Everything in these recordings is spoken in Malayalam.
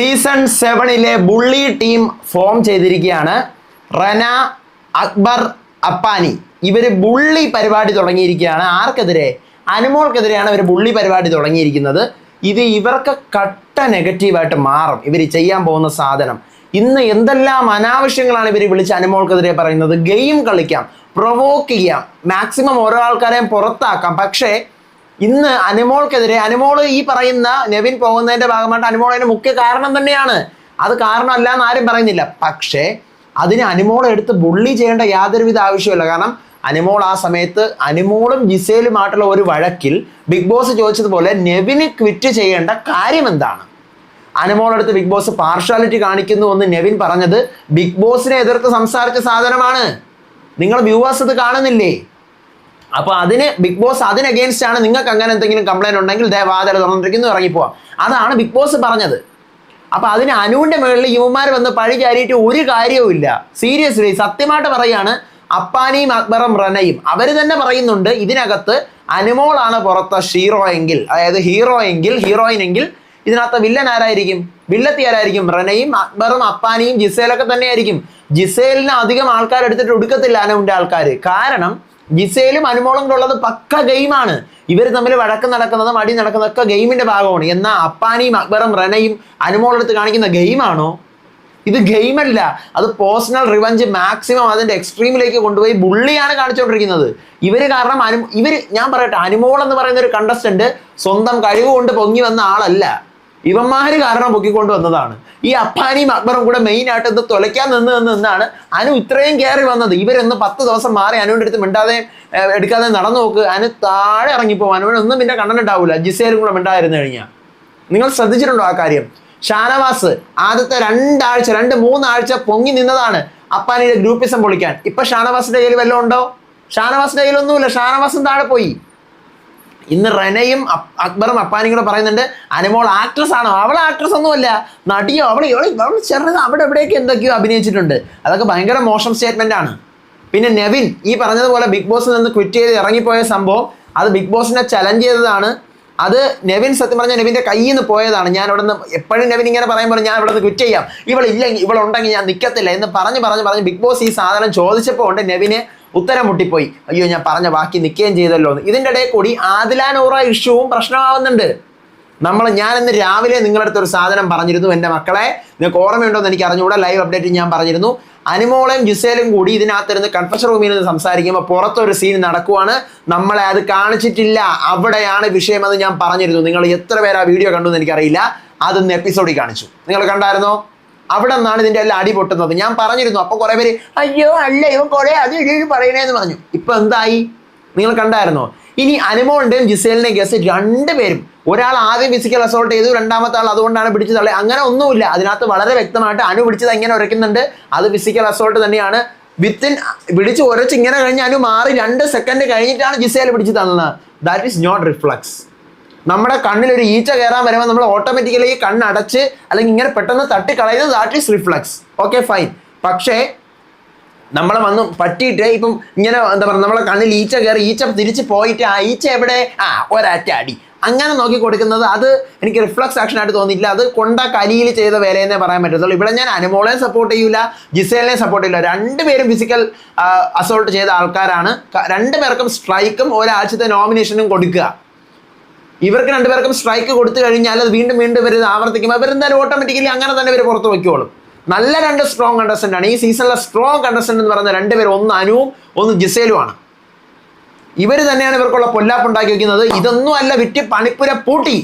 സീസൺ സെവനിലെ ബുള്ളി ടീം ഫോം ചെയ്തിരിക്കുകയാണ്. റന അക്ബർ അപ്പാനി. ഇവർ ബുള്ളി പരിപാടി തുടങ്ങിയിരിക്കുകയാണ്. ആർക്കെതിരെ? അനുമോൾക്കെതിരെയാണ് ഇവർ ബുള്ളി പരിപാടി തുടങ്ങിയിരിക്കുന്നത്. ഇത് ഇവർക്ക് കട്ട നെഗറ്റീവായിട്ട് മാറും. ഇവർ ചെയ്യാൻ പോകുന്ന സാധനം. ഇന്ന് എന്തെല്ലാം അനാവശ്യങ്ങളാണ് ഇവർ വിളിച്ച് അനുമോൾക്കെതിരെ പറയുന്നത്? ഗെയിം കളിക്കാം പ്രൊവോക്ക് ചെയ്യാം മാക്സിമം ഓരോ ആൾക്കാരെയും പുറത്താക്കാം. പക്ഷേ ഇന്ന് അനുമോൾക്കെതിരെ അനുമോൾ ഈ പറയുന്ന നെവിൻ പോകുന്നതിന്റെ ഭാഗമായിട്ട് അനുമോൾ അതിന് മുഖ്യ കാരണം തന്നെയാണ്. അത് കാരണമല്ല എന്ന് ആരും പറയുന്നില്ല. പക്ഷേ അതിന് അനുമോൾ എടുത്ത് ബുള്ളി ചെയ്യേണ്ട യാതൊരുവിധ ആവശ്യമില്ല കാരണം അനുമോൾ ആ സമയത്ത് അനുമോളും ജിസേലുമായിട്ടുള്ള ഒരു വഴക്കിൽ ബിഗ് ബോസ് ചോദിച്ചതുപോലെ നെവിന് ക്വിറ്റ് ചെയ്യേണ്ട കാര്യം എന്താണ്? അനുമോളടുത്ത് ബിഗ് ബോസ് പാർഷ്വാലിറ്റി കാണിക്കുന്നു എന്ന് നെവിൻ പറഞ്ഞത് ബിഗ് ബോസിനെ എതിർത്ത് സംസാരിച്ച സാധനമാണ്. നിങ്ങൾ വ്യൂവേഴ്സ് ഇത് കാണുന്നില്ലേ? അപ്പോൾ അതിന് ബിഗ് ബോസ് അതിന് അഗേൻസ്റ്റ് ആണ്. നിങ്ങൾക്ക് അങ്ങനെ എന്തെങ്കിലും കംപ്ലൈന്റ് ഉണ്ടെങ്കിൽ ദേ വാതിൽ തുറന്നിരിക്കുന്നു ഇറങ്ങിപ്പോവാം. അതാണ് ബിഗ് ബോസ് പറഞ്ഞത്. അപ്പൊ അതിന് അനുവിന്റെ മുകളിൽ യുവമാർ വന്ന് പഴി ചാരിയിട്ട് ഒരു കാര്യവും ഇല്ല. സീരിയസ്ലി സത്യമായിട്ട് പറയാണ് അപ്പാനിയും അക്ബറും റനയും. അവർ തന്നെ പറയുന്നുണ്ട് ഇതിനകത്ത് അനുമോളാണ് പുറത്തെ ഷീറോ എങ്കിൽ അതായത് ഹീറോ എങ്കിൽ ഹീറോയിൻ എങ്കിൽ ഇതിനകത്ത് വില്ലൻ ആരായിരിക്കും? വില്ലത്തി ആരായിരിക്കും? റനയും അക്ബറും അപ്പാനിയും ജിസേലൊക്കെ തന്നെയായിരിക്കും. ജിസേലിന് അധികം ആൾക്കാർ എടുത്തിട്ട് ഒടുക്കത്തില്ല അനുവിന്റെ ആൾക്കാർ കാരണം ജിസേലും അനുമോളും ഉള്ളത് പക്ക ഗെയിമാണ് ഇവർ തമ്മിൽ വഴക്ക് നടക്കുന്നതും അടി നടക്കുന്നതൊക്കെ ഗെയിമിന്റെ ഭാഗമാണ്. എന്നാൽ അപ്പാനിയും അക്ബറും റനയും അനുമോളെടുത്ത് കാണിക്കുന്ന ഗെയിമാണോ ഇത് ഗെയിമല്ല അത് പേഴ്സണൽ റിവഞ്ച് മാക്സിമം അതിന്റെ എക്സ്ട്രീമിലേക്ക് കൊണ്ടുപോയി ബുള്ളിയാണ് കാണിച്ചുകൊണ്ടിരിക്കുന്നത് ഇവർ കാരണം അനു ഇവർ ഞാൻ പറയട്ടെ അനുമോൾ എന്ന് പറയുന്ന ഒരു കണ്ടസ്റ്റന്റ് സ്വന്തം കഴിവ് കൊണ്ട് പൊങ്ങി വന്ന ആളല്ല. ഇവന്മാര് കാരണം പൊക്കിക്കൊണ്ട് വന്നതാണ്. ഈ അപ്പാനിയും അക്ബറും കൂടെ മെയിൻ ആയിട്ട് ഇത് തുലയ്ക്കാൻ നിന്ന് നിന്ന് നിന്നാണ് അനു ഇത്രയും കയറി വന്നത്. ഇവരൊന്ന് പത്ത് ദിവസം മാറി അനുവിന്റെ അടുത്ത് മിണ്ടാതെ എടുക്കാതെ നടന്നു നോക്ക്. അനു താഴെ ഇറങ്ങിപ്പോകും അനുവിനൊന്നും പിന്നെ കണ്ടിട്ടുണ്ടാവില്ല ജിസേലും കൂടെ മിണ്ടായിരുന്നു കഴിഞ്ഞാൽ നിങ്ങൾ ശ്രദ്ധിച്ചിട്ടുണ്ടോ ആ കാര്യം? ഷാനവാസ് ആദ്യത്തെ രണ്ടാഴ്ച രണ്ട് മൂന്നാഴ്ച പൊങ്ങി നിന്നതാണ് അപ്പാനിയുടെ ഗ്രൂപ്പിസം പൊളിക്കാൻ. ഇപ്പൊ ഷാനവാസിന്റെ കയ്യിൽ വല്ലതും ഉണ്ടോ? ഷാനവാസിന്റെ കയ്യിലൊന്നുമില്ല. ഷാനവാസും താഴെ പോയി. ഇന്ന് റെനയും അക്ബറും അപ്പാനും കൂടെ പറയുന്നുണ്ട് അനുമോൾ ആക്ട്രസ് ആണോ? അവൾ ആക്ട്രസ് ഒന്നുമല്ല. നടിയോ? അവൾ അവൾ ചെറുത് അവിടെ എവിടെയൊക്കെ എന്തൊക്കെയോ അഭിനയിച്ചിട്ടുണ്ട്. അതൊക്കെ ഭയങ്കര മോശം സ്റ്റേറ്റ്മെന്റ് ആണ്. പിന്നെ നെവിൻ ഈ പറഞ്ഞതുപോലെ ബിഗ് ബോസിൽ നിന്ന് ക്വിറ്റ് ചെയ്ത് ഇറങ്ങിപ്പോയ സംഭവം അത് ബിഗ് ബോസിനെ ചലഞ്ച് ചെയ്തതാണ്. അത് നെവിൻ സത്യം പറഞ്ഞ നെവിന്റെ കയ്യിൽ നിന്ന് പോയതാണ്. ഞാൻ ഇവിടെ നിന്ന് എപ്പോഴും നെവിൻ ഇങ്ങനെ പറയുമ്പോൾ ഞാൻ ഇവിടെ നിന്ന് ക്വിറ്റ് ചെയ്യാം ഇവളില്ലെങ്കിൽ ഇവളുണ്ടെങ്കിൽ ഞാൻ നിൽക്കത്തില്ല. എന്ന് പറഞ്ഞ് പറഞ്ഞ് പറഞ്ഞ് ബിഗ് ബോസ് ഈ സാധനം ചോദിച്ചപ്പോൾ ഉണ്ട് നെവിന്. ഉത്തരം മുട്ടിപ്പോയി അയ്യോ ഞാൻ പറഞ്ഞ ബാക്കി നിൽക്കുകയും ചെയ്തല്ലോ എന്ന്. ഇതിന്റെ ഇടയിൽ കൂടി ആദിലാനോറ ഇഷ്യൂവും പ്രശ്നമാവുന്നുണ്ട്. നമ്മൾ ഞാൻ ഇന്ന് രാവിലെ നിങ്ങളുടെ അടുത്ത് ഒരു സാധനം പറഞ്ഞിരുന്നു എന്റെ മക്കളെ. നിങ്ങൾക്ക് ഓർമ്മയുണ്ടോ എന്ന് എനിക്ക് അറിഞ്ഞുകൂടെ. ലൈവ് അപ്ഡേറ്റ് ഞാൻ പറഞ്ഞിരുന്നു. അനുമോളയും ജുസേലും കൂടി ഇതിനകത്തിരുന്ന് കൺഫഷൻ റൂമിൽ നിന്ന് സംസാരിക്കുമ്പോൾ പുറത്തൊരു സീൻ നടക്കുവാണ്. നമ്മളെ അത് കാണിച്ചിട്ടില്ല. അവിടെയാണ് വിഷയമെന്ന് ഞാൻ പറഞ്ഞിരുന്നു. നിങ്ങൾ എത്ര പേര് ആ വീഡിയോ കണ്ടു എന്ന് എനിക്കറിയില്ല. അതൊന്ന് എപ്പിസോഡിൽ കാണിച്ചു. നിങ്ങൾ കണ്ടായിരുന്നോ? അവിടെ നിന്നാണ് ഇതിന്റെ എല്ലാം അടി പൊട്ടുന്നത്. ഞാൻ പറഞ്ഞിരുന്നു. അപ്പൊ കുറെ പേര് അയ്യോ അല്ല ഇവൻ കുറെ അത് ഇത് പറയണേന്ന് പറഞ്ഞു. ഇപ്പൊ എന്തായി? നിങ്ങൾ കണ്ടായിരുന്നോ? ഇനി അനുമോളിന്റെയും ജിസേലിന്റെയും കേസ് രണ്ടുപേരും ഒരാൾ ആദ്യം ഫിസിക്കൽ അസോൾട്ട് ചെയ്തു രണ്ടാമത്തെ ആൾ അതുകൊണ്ടാണ് പിടിച്ചു തള്ളി. അങ്ങനെ ഒന്നുമില്ല. അതിനകത്ത് വളരെ വ്യക്തമായിട്ട് അനു പിടിച്ചത് എങ്ങനെ ഉരയ്ക്കുന്നുണ്ട്. അത് ഫിസിക്കൽ അസോൾട്ട് തന്നെയാണ്. വിത്തിൻ പിടിച്ച് ഉരച്ച് ഇങ്ങനെ കഴിഞ്ഞ് അനു മാറി രണ്ട് സെക്കൻഡ് കഴിഞ്ഞിട്ടാണ് ജിസേൽ പിടിച്ച് തള്ളുന്നത്. ദാറ്റ് ഈസ് നോട്ട് റിഫ്ലക്സ് നമ്മുടെ കണ്ണിൽ ഒരു ഈച്ച കയറാൻ വരുമ്പോൾ നമ്മൾ ഓട്ടോമാറ്റിക്കലി ഈ കണ്ണടച്ച് അല്ലെങ്കിൽ ഇങ്ങനെ പെട്ടെന്ന് തട്ടിക്കളയുന്നത് that is reflex okay fine പക്ഷേ നമ്മളെ വന്ന് പറ്റിയിട്ട് ഇപ്പം ഇങ്ങനെ എന്താ പറയുക നമ്മളെ കണ്ണിൽ ഈച്ച കയറി ഈച്ച തിരിച്ച് പോയിട്ട് ആ ഈച്ച എവിടെ? ആ ഒരാറ്റ അടി. അങ്ങനെ നോക്കി കൊടുക്കുന്നത് അത് എനിക്ക് റിഫ്ലക്സ് ആക്ഷൻ ആയിട്ട് തോന്നിയില്ല അത് കൊണ്ട കലിയിൽ ചെയ്ത വേലയെന്നേ പറയാൻ പറ്റത്തുള്ളൂ. ഇവിടെ ഞാൻ അനുമോളെ സപ്പോർട്ട് ചെയ്യൂല ജിസേലിനെ സപ്പോർട്ട് ചെയ്യില്ല രണ്ടുപേരും ഫിസിക്കൽ അസോൾട്ട് ചെയ്ത ആൾക്കാരാണ്. രണ്ടുപേർക്കും സ്ട്രൈക്കും ഒരാഴ്ചത്തെ നോമിനേഷനും കൊടുക്കുക. ഇവർക്ക് രണ്ടുപേർക്കും സ്ട്രൈക്ക് കൊടുത്തു കഴിഞ്ഞാൽ അത് വീണ്ടും വീണ്ടും ഇവർ ആവർത്തിക്കും. അവരെന്തായാലും ഓട്ടോമാറ്റിക്കലി അങ്ങനെ തന്നെ ഇവർ പുറത്ത് വയ്ക്കുള്ളൂ നല്ല രണ്ട് സ്ട്രോങ് കണ്ടസ്റ്റന്റ് ആണ്. ഈ സീസണിലെ സ്ട്രോങ് കണ്ടസ്റ്റന്റ് എന്ന് പറയുന്ന രണ്ടുപേർ ഒന്ന് അനുവും ഒന്ന് ജിസേലുമാണ് ഇവർ തന്നെയാണ് ഇവർക്കുള്ള പൊല്ലാപ്പുണ്ടാക്കി വെക്കുന്നത്. ഇതൊന്നും അല്ല വിറ്റ് പണിപ്പുര പൂട്ടി.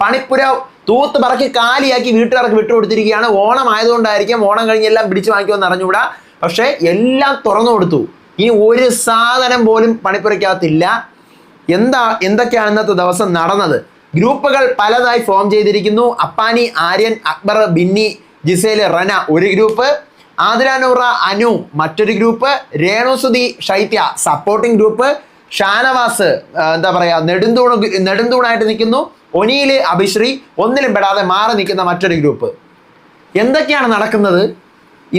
പണിപ്പുര തൂത്ത് പറക്കി കാലിയാക്കി വീട്ടുകാർക്ക് വിട്ടുകൊടുത്തിരിക്കുകയാണ് ഓണം ആയതുകൊണ്ടായിരിക്കും ഓണം കഴിഞ്ഞ് എല്ലാം പിടിച്ചു വാങ്ങിക്കുമെന്ന് അറിഞ്ഞുകൂടാ. പക്ഷേ എല്ലാം തുറന്നു കൊടുത്തു. ഇനി ഒരു സാധനം പോലും പണിപ്പുരയ്ക്കകത്തില്ല. എന്താ എന്തൊക്കെയാണ് ഇന്നത്തെ ദിവസം നടന്നത്? ഗ്രൂപ്പുകൾ പലതായി ഫോം ചെയ്തിരിക്കുന്നു. അപ്പാനി ആര്യൻ അക്ബർ ബിന്നി ജിസേൽ റന ഒരു ഗ്രൂപ്പ്. ആതിരാനൂറ അനു മറ്റൊരു ഗ്രൂപ്പ്. രേണുസുതി ശൈത്യ സപ്പോർട്ടിംഗ് ഗ്രൂപ്പ് ഷാനവാസ് എന്താ പറയുക നെടുന്തൂണ് നെടുന്തൂണായിട്ട് നിൽക്കുന്നു. ഒനിയിലെ അഭിശ്രീ ഒന്നിലും പെടാതെ മാറി നിൽക്കുന്ന മറ്റൊരു ഗ്രൂപ്പ്. എന്തൊക്കെയാണ് നടക്കുന്നത്?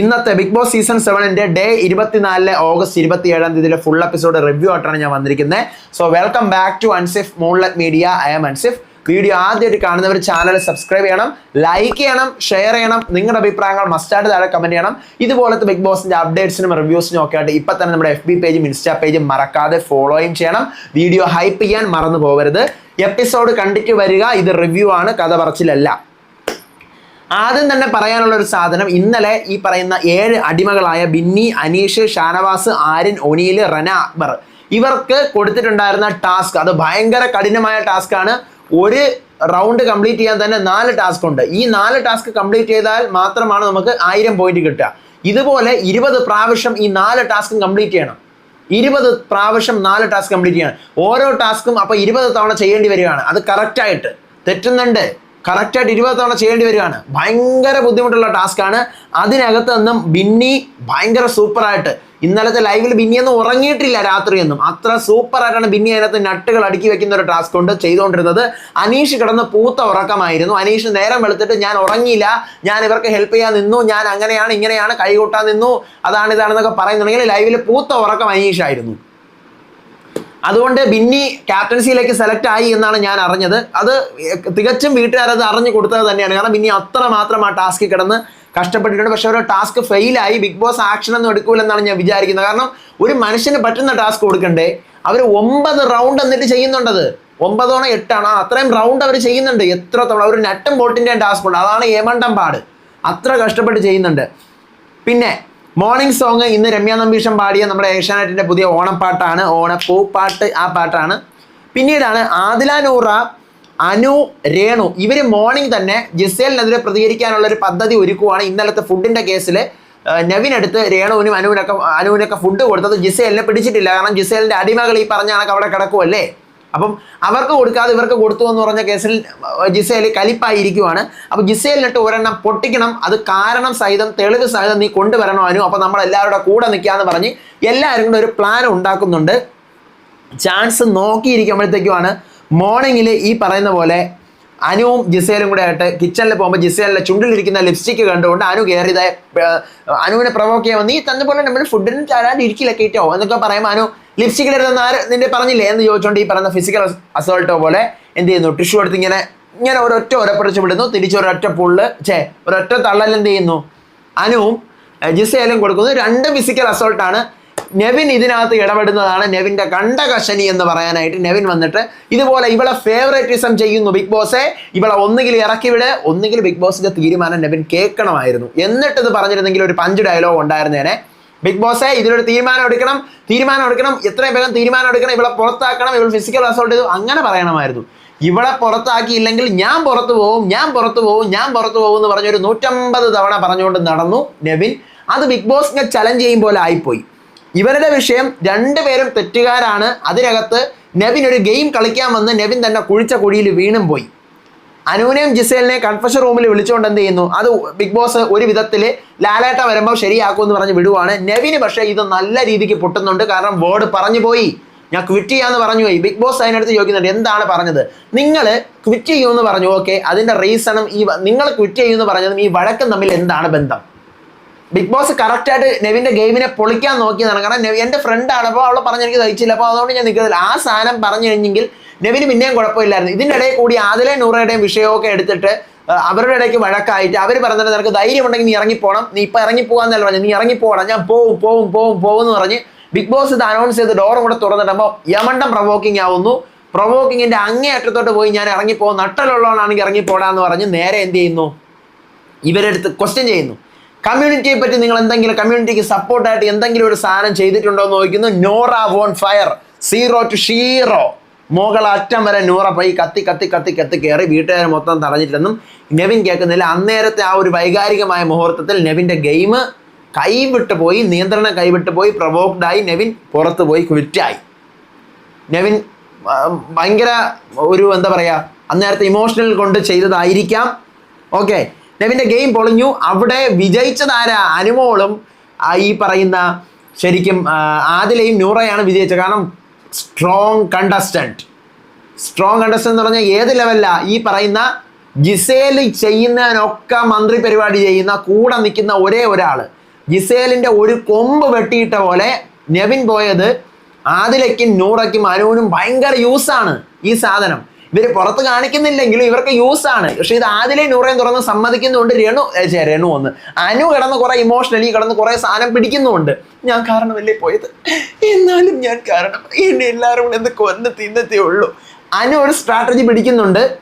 ഇന്നത്തെ ബിഗ് ബോസ് സീസൺ സെവനിന്റെ ഡേ ഇരുപത്തിനാലിലെ ഓഗസ്റ്റ് ഇരുപത്തി ഏഴാം തീയതിയിലെ ഫുൾ എപ്പിസോഡ് റിവ്യൂ ആയിട്ടാണ് ഞാൻ വന്നിരിക്കുന്നത് so welcome back to Ansif Moonlet Media I am Ansif video ആദ്യമായിട്ട് കാണുന്നവർ ചാനൽ സബ്സ്ക്രൈബ് ചെയ്യണം ലൈക്ക് ചെയ്യണം ഷെയർ ചെയ്യണം. നിങ്ങളുടെ അഭിപ്രായങ്ങൾ മസ്റ്റായിട്ട് താഴെ കമന്റ് ചെയ്യണം. ഇതുപോലത്തെ ബിഗ് ബോസിന്റെ അപ്ഡേറ്റ്സിനും റിവ്യൂസിനും ഒക്കെ ആയിട്ട് ഇപ്പൊ തന്നെ നമ്മുടെ എഫ് ബി പേജും ഇൻസ്റ്റാ പേജും മറക്കാതെ ഫോളോയും ചെയ്യണം. വീഡിയോ ഹൈപ്പ് ചെയ്യാൻ മറന്നു പോകരുത്. എപ്പിസോഡ് കണ്ടിട്ട് വരിക ഇത് റിവ്യൂ ആണ് കഥ പറച്ചിലല്ല. ആദ്യം തന്നെ പറയാനുള്ള ഒരു സാധനം ഇന്നലെ ഈ പറയുന്ന ഏഴ് അടിമകളായ ബിന്നി അനീഷ് ഷാനവാസ് ആര്യൻ ഒനീൽ റന അക്ബർ. ഇവർക്ക് കൊടുത്തിട്ടുണ്ടായിരുന്ന ടാസ്ക് അത് ഭയങ്കര കഠിനമായ ടാസ്ക് ആണ് ഒരു റൗണ്ട് കംപ്ലീറ്റ് ചെയ്യാൻ തന്നെ നാല് ടാസ്ക് ഉണ്ട്. ഈ നാല് ടാസ്ക് കംപ്ലീറ്റ് ചെയ്താൽ മാത്രമാണ് നമുക്ക് ആയിരം പോയിന്റ് കിട്ടുക. ഇതുപോലെ ഇരുപത് പ്രാവശ്യം ഈ നാല് ടാസ്കും കംപ്ലീറ്റ് ചെയ്യണം. ഇരുപത് പ്രാവശ്യം നാല് ടാസ്ക് കംപ്ലീറ്റ് ചെയ്യണം. ഓരോ ടാസ്കും അപ്പോൾ ഇരുപത് തവണ ചെയ്യേണ്ടി വരികയാണ്. അത് കറക്റ്റായിട്ട് തെറ്റുന്നുണ്ട്. കറക്റ്റായിട്ട് ഇരുപത് തവണ ചെയ്യേണ്ടി വരികയാണ്. ഭയങ്കര ബുദ്ധിമുട്ടുള്ള ടാസ്ക്കാണ് അതിനകത്ത് നിന്നും ബിന്നി ഭയങ്കര സൂപ്പറായിട്ട് ഇന്നലത്തെ ലൈവിൽ ബിന്നിയൊന്നും ഉറങ്ങിയിട്ടില്ല രാത്രിയൊന്നും അത്ര സൂപ്പറായിട്ടാണ് ബിന്നി അതിനകത്ത് നട്ടുകൾ അടുക്കി വെക്കുന്ന ഒരു ടാസ്ക് കൊണ്ട് ചെയ്തുകൊണ്ടിരുന്നത്. അനീഷ് കിടന്ന് പൂത്ത ഉറക്കമായിരുന്നു. അനീഷ് നേരം വെളുത്തിട്ട് ഞാൻ ഉറങ്ങിയില്ല. ഞാൻ ഇവർക്ക് ഹെൽപ്പ് ചെയ്യാൻ നിന്നു. ഞാൻ അങ്ങനെയാണ് ഇങ്ങനെയാണ് കൈകൂട്ടാൻ നിന്നു. അതാണ് ഇതാണെന്നൊക്കെ പറയുന്നുണ്ടെങ്കിൽ ലൈവിൽ പൂത്ത ഉറക്കം അനീഷായിരുന്നു അതുകൊണ്ട് ബിന്നി ക്യാപ്റ്റൻസിയിലേക്ക് സെലക്ട് ആയി എന്നാണ് ഞാൻ അറിഞ്ഞത്. അത് തികച്ചും വീട്ടുകാരത് അറിഞ്ഞു കൊടുത്തത് തന്നെയാണ്. കാരണം ബിന്നി അത്ര മാത്രം ആ ടാസ്കിൽ കിടന്ന് കഷ്ടപ്പെട്ടിട്ടുണ്ട്. പക്ഷെ ഒരു ടാസ്ക് ഫെയിലായി ബിഗ് ബോസ് ആക്ഷൻ ഒന്നും എടുക്കൂലെന്നാണ് ഞാൻ വിചാരിക്കുന്നത്. കാരണം ഒരു മനുഷ്യന് പറ്റുന്ന ടാസ്ക് കൊടുക്കണ്ടേ? അവർ ഒമ്പത് റൗണ്ട് എന്നിട്ട് ചെയ്യുന്നുണ്ടത്. ഒമ്പതോണോ എട്ടാണോ. അത്രയും റൗണ്ട് അവർ ചെയ്യുന്നുണ്ട്. എത്ര തവണ? ഒരു നട്ടും ബോട്ടിന്റെയും ടാസ്ക് ഉണ്ട്. അതാണ് ഏമണ്ടം പാട്. അത്ര കഷ്ടപ്പെട്ട് ചെയ്യുന്നുണ്ട്. പിന്നെ മോർണിംഗ് സോങ് ഇന്ന് രമ്യ നമ്പീഷൻ പാടിയ നമ്മുടെ ഏഷ്യാനെറ്റിന്റെ പുതിയ ഓണപ്പാട്ടാണ്. ഓണപ്പൂപ്പാട്ട് ആ പാട്ടാണ്. പിന്നീടാണ് ആദില അനു രേണു. ഇവർ മോർണിംഗ് തന്നെ ജിസേലിനെതിരെ പ്രതികരിക്കാനുള്ള ഒരു പദ്ധതി ഒരുക്കുവാണ് ഇന്നലത്തെ ഫുഡിന്റെ കേസിൽ നവിൻ എടുത്ത് രേണുവിനും അനുവിനൊക്കെ അനുവിനൊക്കെ ഫുഡ് കൊടുത്തത് ജിസേലിനെ പിടിച്ചിട്ടില്ല. കാരണം ജിസേലിന്റെ അടിമകൾ ഈ പറഞ്ഞ കണക്ക് അവിടെ കിടക്കുമല്ലേ അപ്പം അവർക്ക് കൊടുക്കാതെ ഇവർക്ക് കൊടുത്തു എന്ന് പറഞ്ഞ കേസിൽ ജിസേൽ കലിപ്പായിരിക്കുവാണ്. അപ്പോൾ ജിസേലിനിട്ട് ഒരെണ്ണം പൊട്ടിക്കണം. അത് കാരണം സഹിതം തെളിവ് സഹിതം നീ കൊണ്ടുവരണമാനും അപ്പം അപ്പോൾ നമ്മൾ എല്ലാവരുടെ കൂടെ നിൽക്കാന്ന് പറഞ്ഞ് എല്ലാവരും കൂടെ ഒരു പ്ലാൻ ഉണ്ടാക്കുന്നുണ്ട്. ചാൻസ് നോക്കിയിരിക്കുമ്പോഴത്തേക്കുമാണ് മോർണിംഗിൽ ഈ പറയുന്ന പോലെ അനുവും ജിസേലും കൂടെ ആയിട്ട് കിച്ചണിൽ പോകുമ്പോൾ ജിസേലിന്റെ ചുണ്ടിലിരിക്കുന്ന ലിപ്സ്റ്റിക്ക് കണ്ടുകൊണ്ട് അനു കയറിയത് അനുവിനെ പ്രൊവോക്ക് ചെയ്യാൻ നീ തന്നെ പോലെ നമ്മൾ ഫുഡിന് തരാണ്ട് ഇരിക്കില്ല കേട്ടോ. എന്നൊക്കെ പറയുമ്പോൾ അനു ലിപ്സ്റ്റിക്കിൽ എടുത്തെന്ന് ആര് നിന്റെ പറഞ്ഞില്ലേ? എന്ന് ചോദിച്ചുകൊണ്ട് ഈ പറയുന്ന ഫിസിക്കൽ അസോൾട്ടോ പോലെ എന്ത് ചെയ്യുന്നു? ടിഷ്യൂ എടുത്ത് ഇങ്ങനെ ഇങ്ങനെ ഒരൊറ്റ ഉരപ്പിടിച്ച് വിടുന്നു. തിരിച്ച് ഒരൊറ്റ പുള്ള് ചേ ഒരൊറ്റ തള്ളൽ എന്ത് ചെയ്യുന്നു? അനുവും ജിസേലും കൊടുക്കുന്നു. രണ്ട് ഫിസിക്കൽ അസോൾട്ടാണ് നെവിൻ ഇതിനകത്ത് ഇടപെടുന്നതാണ് നെവിന്റെ കണ്ടകശനി എന്ന് പറയാനായിട്ട് നെവിൻ വന്നിട്ട് ഇതുപോലെ ഇവളെ ഫേവറേറ്റിസം ചെയ്യുന്നു ബിഗ് ബോസെ. ഇവളെ ഒന്നുകിൽ ഇറക്കി വിട് ഒന്നുകിൽ ബിഗ് ബോസിന്റെ തീരുമാനം നെവിൻ കേൾക്കണമായിരുന്നു. എന്നിട്ട് ഇത് പറഞ്ഞിരുന്നെങ്കിൽ ഒരു പഞ്ച് ഡയലോഗ് ഉണ്ടായിരുന്നേനെ. ബിഗ് ബോസെ ഇതിലൊരു തീരുമാനം എടുക്കണം തീരുമാനം എടുക്കണം എത്രയും വേഗം തീരുമാനം എടുക്കണം ഇവളെ പുറത്താക്കണം ഇവൾ ഫിസിക്കൽ അസോൾട്ട് ചെയ്തു അങ്ങനെ പറയണമായിരുന്നു. ഇവളെ പുറത്താക്കിയില്ലെങ്കിൽ ഞാൻ പുറത്തു പോവും ഞാൻ പുറത്തു പോവും ഞാൻ പുറത്തു പോകും എന്ന് പറഞ്ഞൊരു നൂറ്റമ്പത് തവണ പറഞ്ഞുകൊണ്ട് നടന്നു നെവിൻ. അത് ബിഗ് ബോസിനെ ചലഞ്ച് ചെയ്യും പോലെ ആയിപ്പോയി. ഇവരുടെ വിഷയം രണ്ടുപേരും തെറ്റുകാരാണ്. അതിനകത്ത് നെവിൻ ഒരു ഗെയിം കളിക്കാൻ വന്ന് നെവിൻ തന്നെ കുഴിച്ച കുഴിയിൽ വീണും പോയി. അനുവിനെയും ജിസേലിനെ കൺഫഷൻ റൂമിൽ വിളിച്ചുകൊണ്ട് എന്ത് ചെയ്യുന്നു? അത് ബിഗ് ബോസ് ഒരു വിധത്തിൽ ലാലേട്ട വരുമ്പോൾ ശരിയാക്കുമെന്ന് പറഞ്ഞ് വിടുവാണ്. നെവിന് പക്ഷേ ഇത് നല്ല രീതിക്ക് പൊട്ടുന്നുണ്ട്. കാരണം വേർഡ് പറഞ്ഞു പോയി. ഞാൻ ക്വിറ്റ് ചെയ്യാന്ന് പറഞ്ഞു പോയി. ബിഗ് ബോസ് അതിനടുത്ത് ചോദിക്കുന്നുണ്ട് എന്താണ് പറഞ്ഞത്? നിങ്ങൾ ക്വിറ്റ് ചെയ്യുമെന്ന് പറഞ്ഞു. ഓക്കെ അതിന്റെ റീസണും ഈ നിങ്ങൾ ക്വിറ്റ് ചെയ്യുമെന്ന് പറഞ്ഞതും ഈ വഴക്കും തമ്മിൽ എന്താണ് ബന്ധം? ബിഗ് ബോസ് കറക്റ്റായിട്ട് നെവിന്റെ ഗെയിമിനെ പൊളിക്കാൻ നോക്കിയതാണ്. കാരണം എന്റെ ആണ് അപ്പോൾ അവളെ പറഞ്ഞ് എനിക്ക് തയ്ച്ചില്ല അപ്പോൾ അതുകൊണ്ട് ഞാൻ നിൽക്കുന്നില്ല ആ സാധനം പറഞ്ഞു കഴിഞ്ഞെങ്കിൽ നെവിന് പിന്നെയും കുഴപ്പമില്ലായിരുന്നു. ഇതിന്റെ ഇടയിൽ കൂടി ആദിലെ നൂറയുടെയും വിഷയമൊക്കെ എടുത്തിട്ട് അവരുടെ ഇടയ്ക്ക് വഴക്കായിട്ട് അവർ പറഞ്ഞിട്ട് നിനക്ക് ധൈര്യം ഉണ്ടെങ്കിൽ നീ ഇറങ്ങിപ്പോണം. നീ ഇപ്പം ഇറങ്ങിപ്പോകാന്നല്ല പറഞ്ഞു നീ ഇറങ്ങിപ്പോകണം ഞാൻ പോവും പോവും പോവും പോവും എന്ന് പറഞ്ഞ് ബിഗ് ബോസ് ഇത് അനൗൺസ് ചെയ്ത് ഡോറും കൂടെ തുറന്നിട്ടുമ്പോൾ യമണ്ടം പ്രൊവോക്കിംഗ് ആവുന്നു. പ്രവോക്കിങ്ങിന്റെ അങ്ങേ അറ്റത്തോട്ട് പോയി ഞാൻ ഇറങ്ങിപ്പോകും. നട്ടലുള്ളവനാണെങ്കിൽ ഇറങ്ങിപ്പോടാന്ന് പറഞ്ഞ് നേരെ എന്ത് ചെയ്യുന്നു? ഇവരെടുത്ത് ക്വസ്റ്റ്യൻ ചെയ്യുന്നു. കമ്മ്യൂണിറ്റിയെ പറ്റി നിങ്ങൾ എന്തെങ്കിലും കമ്മ്യൂണിറ്റിക്ക് സപ്പോർട്ടായിട്ട് എന്തെങ്കിലും ഒരു സാധനം ചെയ്തിട്ടുണ്ടോ എന്ന് ചോദിക്കുന്നു. Nora won fire zero to shero. മുകൾ അറ്റം വരെ നൂറ പോയി കത്തി കത്തി കത്തി കത്തി കയറി വീട്ടുകാരെ മൊത്തം തടഞ്ഞിട്ടെന്നും നെവിൻ കേൾക്കുന്നില്ല. അന്നേരത്തെ ആ ഒരു വൈകാരികമായ മുഹൂർത്തത്തിൽ നെവിന്റെ ഗെയിം കൈവിട്ട് പോയി നിയന്ത്രണം കൈവിട്ട് പോയി പ്രൊവോക്ഡായി നെവിൻ പുറത്ത് പോയി ക്വിറ്റായി. നെവിൻ ഭയങ്കര ഒരു എന്താ പറയുക അന്നേരത്തെ ഇമോഷണൽ കൊണ്ട് ചെയ്തതായിരിക്കാം. ഓക്കെ. നെവിന്റെ ഗെയിം പൊളിഞ്ഞു. അവിടെ വിജയിച്ചതാരാ? അനുമോളും ഈ പറയുന്ന ശരിക്കും ആദിലെയും ആദിലയും നൂറയാണ് വിജയിച്ചത്. കാരണം സ്ട്രോങ് കണ്ടസ്റ്റന്റ് സ്ട്രോങ് കണ്ടസ്റ്റന്റ് എന്ന് പറഞ്ഞാൽ ഏത് ലെവലില ഈ പറയുന്ന ജിസേൽ ചെയ്യുന്നതിനൊക്കെ മന്ത്രി പരിപാടി ചെയ്യുന്ന കൂടെ നിൽക്കുന്ന ഒരേ ഒരാൾ ജിസേലിന്റെ ഒരു കൊമ്പ് വെട്ടിയിട്ട പോലെ നെവിൻ പോയത് ആദിലയ്ക്കും നൂറയ്ക്കും അനുവിനും ഭയങ്കര യൂസാണ് ഈ സാധനം. ഇവർ പുറത്ത് കാണിക്കുന്നില്ലെങ്കിലും ഇവർക്ക് യൂസ് ആണ്. പക്ഷെ ഇത് ആദിലെ നൂറേം തുറന്ന് സമ്മതിക്കുന്നുണ്ട്. രണു രണു ഒന്ന് അനു കിടന്ന് കുറെ ഇമോഷണലി കിടന്ന് കുറെ സാധനം പിടിക്കുന്നുണ്ട്. ഞാൻ കാരണമല്ലേ പോയത്? എന്നാലും ഞാൻ കാരണം എന്നെ എല്ലാവരും കൂടെ എന്ത് കൊന്ന് തിന്നത്തേ ഉള്ളൂ. അനു ഒരു സ്ട്രാറ്റജി പിടിക്കുന്നുണ്ട്.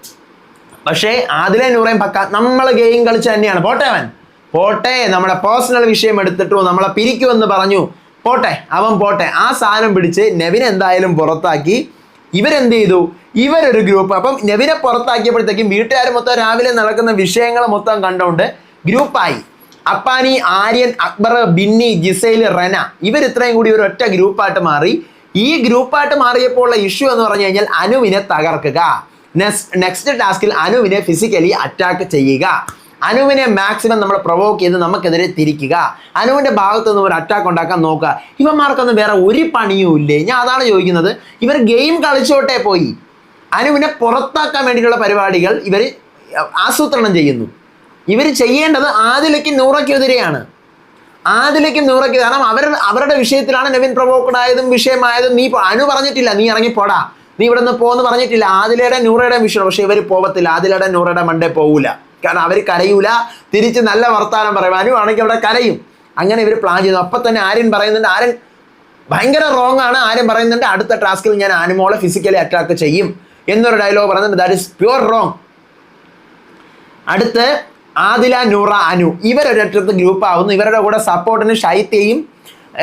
പക്ഷേ ആദിലെ നൂറേം പക്ക നമ്മൾ ഗെയിം കളിച്ച് തന്നെയാണ്. പോട്ടെ അവൻ. പോട്ടെ നമ്മുടെ പേഴ്സണൽ വിഷയം എടുത്തിട്ടു നമ്മളെ പിരിക്കുമെന്ന് പറഞ്ഞു. പോട്ടെ അവൻ പോട്ടെ. ആ സാധനം പിടിച്ച് നെവിൻ എന്തായാലും പുറത്താക്കി. ഇവരെന്ത് ചെയ്തു? ഇവരൊരു ഗ്രൂപ്പ് അപ്പം നെവിനെ പുറത്താക്കിയപ്പോഴത്തേക്കും വീട്ടുകാർ മൊത്തം രാവിലെ നടക്കുന്ന വിഷയങ്ങൾ മൊത്തം കണ്ടുകൊണ്ട് ഗ്രൂപ്പായി അപ്പാനി ആര്യൻ അക്ബർ ബിന്നി ജിസൈൽ റെന ഇവർ ഇത്രയും കൂടി ഒരു ഒറ്റ ഗ്രൂപ്പായിട്ട് മാറി. ഈ ഗ്രൂപ്പായിട്ട് മാറിയപ്പോൾ ഉള്ള ഇഷ്യൂ എന്ന് പറഞ്ഞു കഴിഞ്ഞാൽ അനുവിനെ തകർക്കുക. നെക്സ്റ്റ് ടാസ്കിൽ അനുവിനെ ഫിസിക്കലി അറ്റാക്ക് ചെയ്യുക. അനുവിനെ മാക്സിമം നമ്മൾ പ്രൊവോക്ക് ചെയ്ത് നമുക്കെതിരെ തിരിക്കുക. അനുവിന്റെ ഭാഗത്ത് നിന്ന് ഒരു അറ്റാക്ക് ഉണ്ടാക്കാൻ നോക്കുക. ഇവന്മാർക്കൊന്നും വേറെ ഒരു പണിയും ഇല്ലേ? ഞാൻ അതാണ് ചോദിക്കുന്നത്. ഇവർ ഗെയിം കളിച്ചോട്ടെ പോയി. അനുവിനെ പുറത്താക്കാൻ വേണ്ടിയിട്ടുള്ള പരിപാടികൾ ഇവർ ആസൂത്രണം ചെയ്യുന്നു. ഇവർ ചെയ്യേണ്ടത് ആദിലയ്ക്ക് നൂറയ്ക്കെതിരെയാണ്. ആദിലേക്കും നൂറയ്ക്ക് കാരണം അവർ അവരുടെ വിഷയത്തിലാണ് നെവിൻ പ്രൊവോക്കഡ് ആയതും വിഷയമായതും നീ അനു പറഞ്ഞിട്ടില്ല നീ ഇറങ്ങി പോടാ. നീ ഇവിടെ നിന്ന് പോന്ന് പറഞ്ഞിട്ടില്ല. ആദിലയുടെ നൂറയുടെ വിഷയം. പക്ഷേ ഇവർ പോവത്തില്ല. ആദിലയുടെ നൂറയുടെ മണ്ടേ പോകൂല കാരണം അവർ കരയൂല. തിരിച്ച് നല്ല വർത്താനം പറയും. അനുവാണെങ്കിൽ അവിടെ കരയും. അങ്ങനെ ഇവർ പ്ലാൻ ചെയ്തു അപ്പൊ തന്നെ ആര്യൻ പറയുന്നുണ്ട് ആര്യൻ ഭയങ്കര റോങ് ആണ്. ആര്യൻ പറയുന്നുണ്ട് അടുത്ത ടാസ്കിൽ ഞാൻ ആനിമോളെ ഫിസിക്കലി അറ്റാക്ക് ചെയ്യും. എന്നൊരു ഡയലോഗ് പറയുന്നുണ്ട്. ദാറ്റ് ഇസ് പ്യുവർ റോങ് അടുത്ത് ആദില നൂറ അനു. ഇവരൊരറ്റത്ത് ഗ്രൂപ്പ് ആവുന്നു. ഇവരുടെ കൂടെ സപ്പോർട്ടിന് ഷൈത്തെയും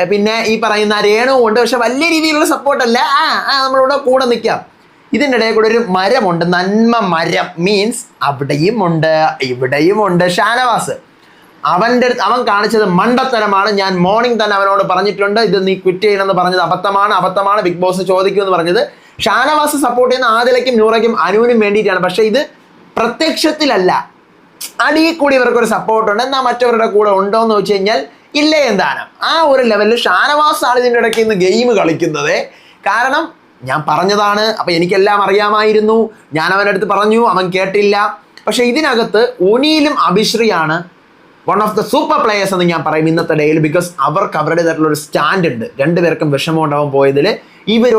പിന്നെ ഈ പറയുന്ന രേണുവും ഉണ്ട്. പക്ഷെ വലിയ രീതിയിലുള്ള സപ്പോർട്ടല്ല ആ ആ നമ്മളിവിടെ കൂടെ നിൽക്കാം ഇതിന്റെ ഇടയിൽ കൂടെ ഒരു മരമുണ്ട്. നന്മ മരം മീൻസ് അവിടെയും ഉണ്ട് ഇവിടെയും ഉണ്ട് ഷാനവാസ് അവന്റെ അടുത്ത് അവൻ കാണിച്ചത് മണ്ടത്തരമാണ്. ഞാൻ മോർണിംഗ് തന്നെ അവനോട് പറഞ്ഞിട്ടുണ്ട്. ഇത് നീ ക്വിറ്റ് ചെയ്യണമെന്ന് പറഞ്ഞത് അബദ്ധമാണ് അബദ്ധമാണ്. ബിഗ് ബോസ് ചോദിക്കുമെന്ന് പറഞ്ഞത്. ഷാനവാസ് സപ്പോർട്ട് ചെയ്യുന്ന ആദിലയ്ക്കും നൂറയ്ക്കും അനുവിനും വേണ്ടിയിട്ടാണ്. പക്ഷേ ഇത് പ്രത്യക്ഷത്തിലല്ല. അടിയിൽ കൂടി ഇവർക്കൊരു സപ്പോർട്ട് ഉണ്ട്. എന്നാൽ മറ്റവരുടെ കൂടെ ഉണ്ടോ എന്ന് വെച്ച് കഴിഞ്ഞാൽ ഇല്ലേ എന്താണ്? ആ ഒരു ലെവലിൽ ഷാനവാസ് ആണ് ഇതിന്റെ ഇടയ്ക്ക് ഇന്ന് ഗെയിം കളിക്കുന്നത്. കാരണം ഞാൻ പറഞ്ഞതാണ് അപ്പം എനിക്കെല്ലാം അറിയാമായിരുന്നു. ഞാൻ അവന്റെ അടുത്ത് പറഞ്ഞു അവൻ കേട്ടില്ല. പക്ഷേ ഇതിനകത്ത് ഒനിയിലും അഭിശ്രീയാണ് one of the super players എന്ന് ഞാൻ പറയും ഇന്നത്തെ ഡേയിൽ ബിക്കോസ് അവർക്ക് അവരുടേതായിട്ടുള്ള ഒരു സ്റ്റാൻഡ് ഉണ്ട് രണ്ടുപേർക്കും വിഷമം ഉണ്ടാവാൻ പോയതിൽ ഇവർ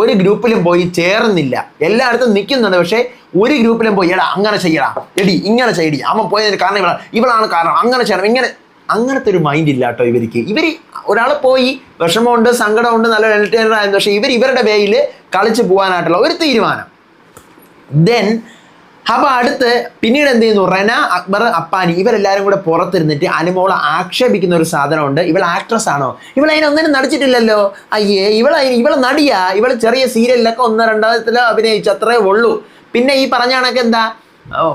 ഒരു ഗ്രൂപ്പിലും പോയി ചേർന്നില്ല. എല്ലായിടത്തും നിൽക്കുന്നുണ്ട് പക്ഷേ ഒരു ഗ്രൂപ്പിലും പോയി എടാ അങ്ങനെ ചെയ്യടാ എടി ഇങ്ങനെ ചെയ്യടി. അവൻ പോയതിന് കാരണം ഇവളാണ് ഇവളാണ് കാരണം. അങ്ങനെ ചെയ്യണം ഇങ്ങനെ അങ്ങനത്തെ ഒരു മൈൻഡ് ഇല്ല കേട്ടോ ഇവർക്ക്. ഇവർ ഒരാൾ പോയി വിഷമമുണ്ട് സങ്കടമുണ്ട് നല്ല എന്റർടൈനർ ആയിരുന്നു. പക്ഷേ ഇവർ ഇവരുടെ വേയിൽ കളിച്ച് പോകാനായിട്ടുള്ള ഒരു തീരുമാനം. ദെൻ അപ്പോൾ അടുത്ത് പിന്നീട് എന്ത് ചെയ്യുന്നു? റെന അക്ബർ അപ്പാനി ഇവരെല്ലാവരും കൂടെ പുറത്തിരുന്നിട്ട് അനുമോളെ ആക്ഷേപിക്കുന്ന ഒരു സാധനമുണ്ട്. ഇവൾ ആക്ട്രസ് ആണോ? ഇവൾ അതിനൊന്നിനും നടിച്ചിട്ടില്ലല്ലോ. അയ്യേ ഇവൾ ഇവൾ നടിയാ. ഇവൾ ചെറിയ സീരിയലിലൊക്കെ ഒന്ന് രണ്ടാമത്തിലോ അഭിനയിച്ചു അത്രേ ഉള്ളൂ. പിന്നെ ഈ പറഞ്ഞ കണക്ക് എന്താ?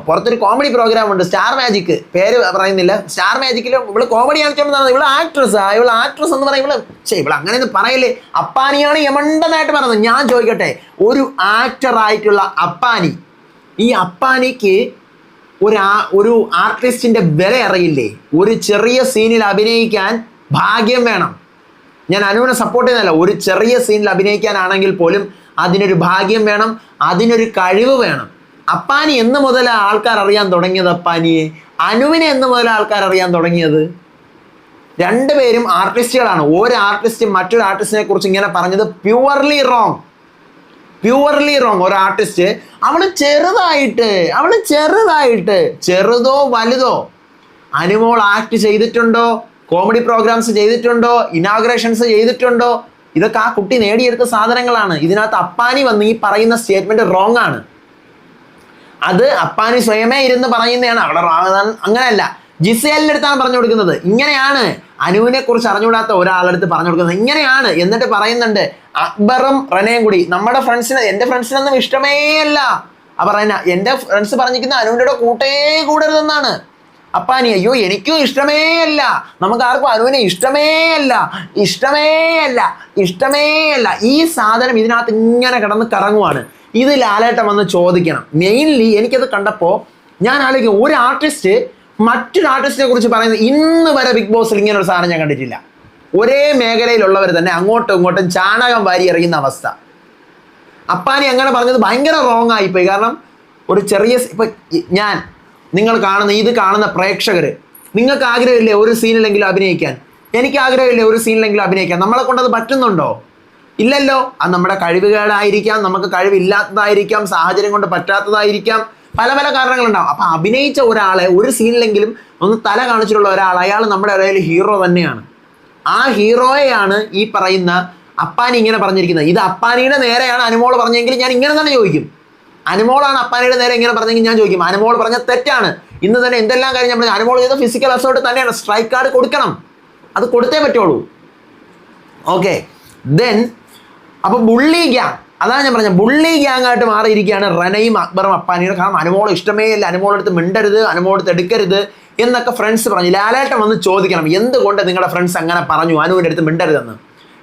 പുറത്തൊരു കോമഡി പ്രോഗ്രാം ഉണ്ട്. സ്റ്റാർ മാജിക് പേര് പറയുന്നില്ല. സ്റ്റാർ മാജിക്കിൽ ഇവൾ കോമഡി കാണിച്ചോണ്ടാണ് ഇവൾ ആക്ട്രസ്സാ ഇവൾ ആക്ട്രസ് എന്ന് പറയും ഇവൾ ചേ ഇവൾ അങ്ങനെയൊന്നും പറയില്ലേ. അപ്പാനിയാണ് യമണ്ടനായിട്ട് പറയുന്നത്. ഞാൻ ചോദിക്കട്ടെ ഒരു ആക്ടർ ആയിട്ടുള്ള അപ്പാനി ഈ അപ്പാനിക്ക് ഒരു ആ- ഒരു ആർട്ടിസ്റ്റിന്റെ വില അറിയില്ലേ? ഒരു ചെറിയ സീനിൽ അഭിനയിക്കാൻ ഭാഗ്യം വേണം. ഞാൻ അനുവിനെ സപ്പോർട്ട് ചെയ്യുന്നതല്ല. ഒരു ചെറിയ സീനിൽ അഭിനയിക്കാനാണെങ്കിൽ പോലും അതിനൊരു ഭാഗ്യം വേണം. അതിനൊരു കഴിവ് വേണം. അപ്പാനി എന്ന് മുതൽ ആൾക്കാർ അറിയാൻ തുടങ്ങിയത് അപ്പാനിയെ അനുവിനെ എന്ന് മുതൽ ആൾക്കാർ അറിയാൻ തുടങ്ങിയത്? രണ്ടുപേരും ആർട്ടിസ്റ്റുകളാണ്. ഒരു ആർട്ടിസ്റ്റ് മറ്റൊരു ആർട്ടിസ്റ്റിനെ കുറിച്ച് ഇങ്ങനെ പറഞ്ഞത് പ്യുവർലി റോങ് പ്യുവർലി റോങ് ഒരു ആർട്ടിസ്റ്റ് അവൾ ചെറുതായിട്ട് അവൾ ചെറുതായിട്ട് ചെറുതോ വലുതോ അനുമോൾ ആക്ട് ചെയ്തിട്ടുണ്ടോ? കോമഡി പ്രോഗ്രാംസ് ചെയ്തിട്ടുണ്ടോ? ഇനാഗ്രേഷൻസ് ചെയ്തിട്ടുണ്ടോ? ഇതൊക്കെ ആ കുട്ടി നേടിയെടുത്ത സാധനങ്ങളാണ്. ഇതിനകത്ത് അപ്പാനി വന്ന് ഈ പറയുന്ന സ്റ്റേറ്റ്മെന്റ് റോങ് ആണ്. അത് അപ്പാനി സ്വയമേ ഇരുന്ന് പറയുന്നതാണ്. അവിടെ അങ്ങനെയല്ല. ജിസേലിന്റെ അടുത്താണ് പറഞ്ഞു കൊടുക്കുന്നത്. ഇങ്ങനെയാണ് അനുവിനെ കുറിച്ച് അറിഞ്ഞുകൂടാത്ത ഒരാളടുത്ത് പറഞ്ഞു കൊടുക്കുന്നത്. ഇങ്ങനെയാണ് എന്നിട്ട് പറയുന്നുണ്ട് അക്ബറും റനയും കൂടി. നമ്മുടെ ഫ്രണ്ട്സിന് എന്റെ ഫ്രണ്ട്സിനൊന്നും ഇഷ്ടമേ അല്ല. അപ്പൊ റന എന്റെ ഫ്രണ്ട്സ് പറഞ്ഞിരിക്കുന്ന അനുവിന്റെ കൂടെ കൂട്ടേ കൂടരുതെന്നാണ്. അപ്പാനി അയ്യോ എനിക്കും ഇഷ്ടമേ അല്ല. നമുക്ക് ആർക്കും അനുവിനെ ഇഷ്ടമേ അല്ല. ഇഷ്ടമേ അല്ല. ഇഷ്ടമേ അല്ല. ഈ സാധനം ഇതിനകത്ത് ഇങ്ങനെ കിടന്ന് കറങ്ങുവാണ്. ഇത് ലാലേട്ടൻ വന്ന് ചോദിക്കണം. മെയിൻലി എനിക്കത് കണ്ടപ്പോൾ ഞാൻ ആലോചിക്കും ഒരു ആർട്ടിസ്റ്റ് മറ്റൊരു ആർട്ടിസ്റ്റിനെ കുറിച്ച് പറയുന്നത് ഇന്ന് വരെ ബിഗ് ബോസിൽ ഇങ്ങനെ ഒരു സാധനം ഞാൻ കണ്ടിട്ടില്ല. ഒരേ മേഖലയിലുള്ളവർ തന്നെ അങ്ങോട്ടും ഇങ്ങോട്ടും ചാണകം വാരി എറിയുന്ന അവസ്ഥ. അപ്പാനി അങ്ങനെ പറഞ്ഞത് ഭയങ്കര റോങ് ആയിപ്പോയി. കാരണം ഒരു ചെറിയ ഇപ്പൊ ഞാൻ നിങ്ങൾ കാണുന്ന ഇത് കാണുന്ന പ്രേക്ഷകർ നിങ്ങൾക്ക് ആഗ്രഹമില്ലേ ഒരു സീനിലെങ്കിലും അഭിനയിക്കാൻ? എനിക്ക് ആഗ്രഹമില്ലേ ഒരു സീനിലെങ്കിലും അഭിനയിക്കാൻ? നമ്മളെ കൊണ്ടത് പറ്റുന്നുണ്ടോ? ഇല്ലല്ലോ. അത് നമ്മുടെ കഴിവുകേടായിരിക്കാം നമുക്ക് കഴിവില്ലാത്തതായിരിക്കാം സാഹചര്യം കൊണ്ട് പറ്റാത്തതായിരിക്കാം. പല പല കാരണങ്ങളുണ്ടാവും. അപ്പം അഭിനയിച്ച ഒരാളെ ഒരു സീനിലെങ്കിലും ഒന്ന് തല കാണിച്ചിട്ടുള്ള ഒരാൾ അയാൾ നമ്മുടെ ഇടയിൽ ഹീറോ തന്നെയാണ്. ആ ഹീറോയെയാണ് ഈ പറയുന്ന അപ്പാനി ഇങ്ങനെ പറഞ്ഞിരിക്കുന്നത്. ഇത് അപ്പാനിയുടെ നേരെയാണ് അനുമോൾ പറഞ്ഞെങ്കിൽ ഞാൻ ഇങ്ങനെ തന്നെ ചോദിക്കും. അനുമോളാണ് അപ്പാനിയുടെ നേരെ ഇങ്ങനെ പറഞ്ഞെങ്കിൽ ഞാൻ ചോദിക്കും. അനുമോൾ പറഞ്ഞ തെറ്റാണ്. ഇന്ന് തന്നെ എന്തെല്ലാം കാര്യം ഞാൻ പറഞ്ഞു. അനുമോൾ ചെയ്ത ഫിസിക്കൽ അസോർട്ട് തന്നെയാണ്. സ്ട്രൈക്ക് കാർഡ് കൊടുക്കണം. അത് കൊടുത്തേ പറ്റുള്ളൂ. ഓക്കെ ദെൻ അപ്പൊ ബുള്ളി ഗ്യാങ് അതാണ് ഞാൻ പറഞ്ഞത്. ബുള്ളി ഗ്യാങ് ആയിട്ട് മാറിയിരിക്കുകയാണ് റനയും അക്ബറും അപ്പാനിയുടെ. കാരണം അനുമോൾ ഇഷ്ടമേ ഇല്ല. അനുമോളെടുത്ത് മിണ്ടരുത്. അനുമോളെടുത്ത് എടുക്കരുത് എന്നൊക്കെ ഫ്രണ്ട്സ് പറഞ്ഞു. ലാലേട്ടൻ വന്ന് ചോദിക്കണം എന്തുകൊണ്ട് നിങ്ങളുടെ ഫ്രണ്ട്സ് അങ്ങനെ പറഞ്ഞു? അനുവിന്റെ അടുത്ത് മിണ്ടരുതെന്ന്?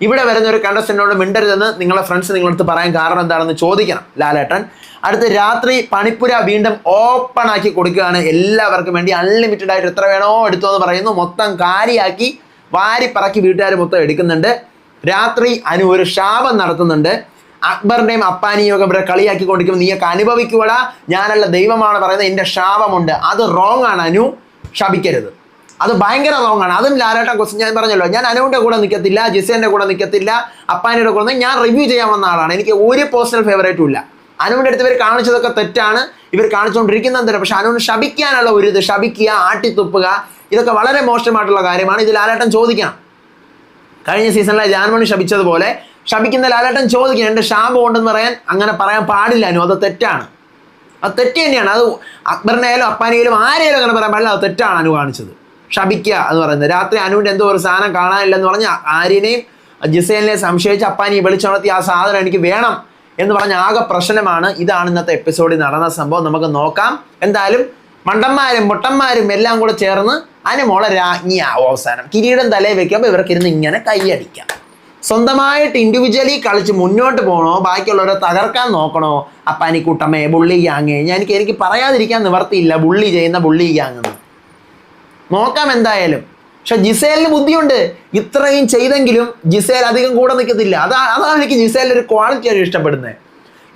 ഇവിടെ വരുന്ന ഒരു കണ്ടസ്റ്റന്റിനോട് മിണ്ടരുതെന്ന് നിങ്ങളുടെ ഫ്രണ്ട്സ് നിങ്ങളടുത്ത് പറയാൻ കാരണം എന്താണെന്ന് ചോദിക്കണം ലാലേട്ടൻ. അടുത്ത് രാത്രി പണിപ്പുര വീണ്ടും ഓപ്പൺ ആക്കി കൊടുക്കുകയാണ് എല്ലാവർക്കും വേണ്ടി. അൺലിമിറ്റഡ് ആയിട്ട് എത്ര വേണോ എടുത്തോ എന്ന് പറയുന്നു. മൊത്തം കാരിയാക്കി വാരിപ്പറക്കി വീട്ടുകാർ മൊത്തം എടുക്കുന്നുണ്ട്. രാത്രി അനു ഒരു ശാപം നടത്തുന്നുണ്ട്. അക്ബറിന്റെയും അപ്പാനിയും ഒക്കെ ഇവിടെ കളിയാക്കി കൊണ്ടിരിക്കുമ്പോൾ നീയൊക്കെ അനുഭവിക്കുവടാ. ഞാനല്ല ദൈവമാണ് പറയുന്നത്. എന്റെ ശാപമുണ്ട്. അത് റോങ് ആണ് അനു. ശപിക്കരുത്. അത് ഭയങ്കര റോങ് ആണ്. അതും ലാലേട്ടൻ ക്വസ്റ്റ്യൻ ഞാൻ പറഞ്ഞല്ലോ. ഞാൻ അനുവിന്റെ കൂടെ നിൽക്കത്തില്ല ജിസേന്റെ കൂടെ നിൽക്കത്തില്ല അപ്പാനിയുടെ കൂടെ ഞാൻ റിവ്യൂ ചെയ്യാൻ വന്ന ആളാണ്. എനിക്ക് ഒരു പേഴ്സണൽ ഫേവറേറ്റും ഇല്ല. അനുവിന്റെ അടുത്ത് ഇവർ കാണിച്ചതൊക്കെ തെറ്റാണ്. ഇവർ കാണിച്ചുകൊണ്ടിരിക്കുന്നത് തന്നെ. പക്ഷെ അനുവിന് ശപിക്കാനുള്ള ഒരു ഇത് ശപിക്കുക ആട്ടിത്തുപ്പുക ഇതൊക്കെ വളരെ മോശമായിട്ടുള്ള കാര്യമാണ്. ഇത് ലാലേട്ടൻ ചോദിക്കണം. കഴിഞ്ഞ സീസണിലെ ജാൻമണി ശപിച്ചതുപോലെ ശപിക്കുന്ന ലാലേട്ടൻ ചോദിക്കും എന്റെ ശാപം ഉണ്ടെന്ന് പറയാൻ അങ്ങനെ പറയാൻ പാടില്ല അനു അത് തെറ്റാണ്. അത് തെറ്റ് തന്നെയാണ്. അത് അക്ബറിനായാലും അപ്പാനെയാലും ആരെയാലും അങ്ങനെ പറയാൻ പാടില്ല അത് തെറ്റാണ് അനു കാണിച്ചത്. ശപിക്കുക എന്ന് പറയുന്നത്. രാത്രി അനുവിന്റെ എന്തോ ഒരു സാധനം കാണാനില്ലെന്ന് പറഞ്ഞ് ആര്യനെയും ജിസേലിനെയും സംശയിച്ച് അപ്പാനി വിളിച്ചുണർത്തി ആ സാധനം എനിക്ക് വേണം എന്ന് പറഞ്ഞ ആകെ പ്രശ്നമാണ്. ഇതാണ് ഇന്നത്തെ എപ്പിസോഡിൽ നടന്ന സംഭവം. നമുക്ക് നോക്കാം. എന്തായാലും മണ്ടന്മാരും മുട്ടന്മാരും എല്ലാം കൂടെ ചേർന്ന് അനുമോളെ രാജ്ഞിയാവും അവസാനം. കിരീടം തലയിൽ വെക്കുമ്പോൾ ഇവർക്കിരുന്ന് ഇങ്ങനെ കൈയടിക്കാം സ്വന്തമായിട്ട് ഇൻഡിവിജ്വലി കളിച്ച് മുന്നോട്ട് പോകണോ? ബാക്കിയുള്ളവരെ തകർക്കാൻ നോക്കണോ? അപ്പാനിക്കൂട്ടമ്മേ ബുള്ളി ഗ്യാങ് ഞാൻ എനിക്ക് എനിക്ക് പറയാതിരിക്കാൻ നിവർത്തിയില്ല ബുള്ളി ചെയ്യുന്ന ബുള്ളി ഗ്യാങ് നോക്കാം എന്തായാലും. പക്ഷെ ജിസേലിന് ബുദ്ധിയുണ്ട്. ഇത്രയും ചെയ്തെങ്കിലും ജിസേൽ അധികം കൂടെ നിൽക്കത്തില്ല അതാ അതാണ് എനിക്ക് ജിസേലിന്റെ ഒരു ക്വാളിറ്റി ആണ് ഇഷ്ടപ്പെടുന്നത്.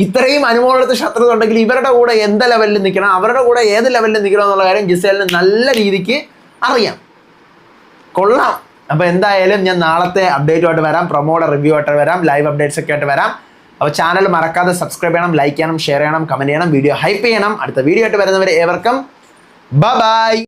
ഇത്രയും അനുഭവമുള്ള ശത്രുത ഉണ്ടെങ്കിൽ ഇവരുടെ കൂടെ എന്ത് ലെവലിൽ നിൽക്കണം? അവരുടെ കൂടെ ഏത് ലെവലിൽ നിൽക്കണം എന്നുള്ള കാര്യം ജിസേലിന് നല്ല രീതിക്ക് അറിയാം. കൊള്ളാം. അപ്പോൾ എന്തായാലും ഞാൻ നാളത്തെ അപ്ഡേറ്റുമായിട്ട് വരാം. പ്രൊമോയുടെ റിവ്യൂ ആയിട്ട് വരാം. ലൈവ് അപ്ഡേറ്റ്സ് ഒക്കെ ആയിട്ട് വരാം. അപ്പോൾ ചാനൽ മറക്കാതെ സബ്സ്ക്രൈബ് ചെയ്യണം ലൈക്ക് ചെയ്യണം ഷെയർ ചെയ്യണം കമന്റ് ചെയ്യണം വീഡിയോ ഹൈപ്പ് ചെയ്യണം. അടുത്ത വീഡിയോ ആയിട്ട് വരുന്നവരെ ഏവർക്കും. ബ ബൈ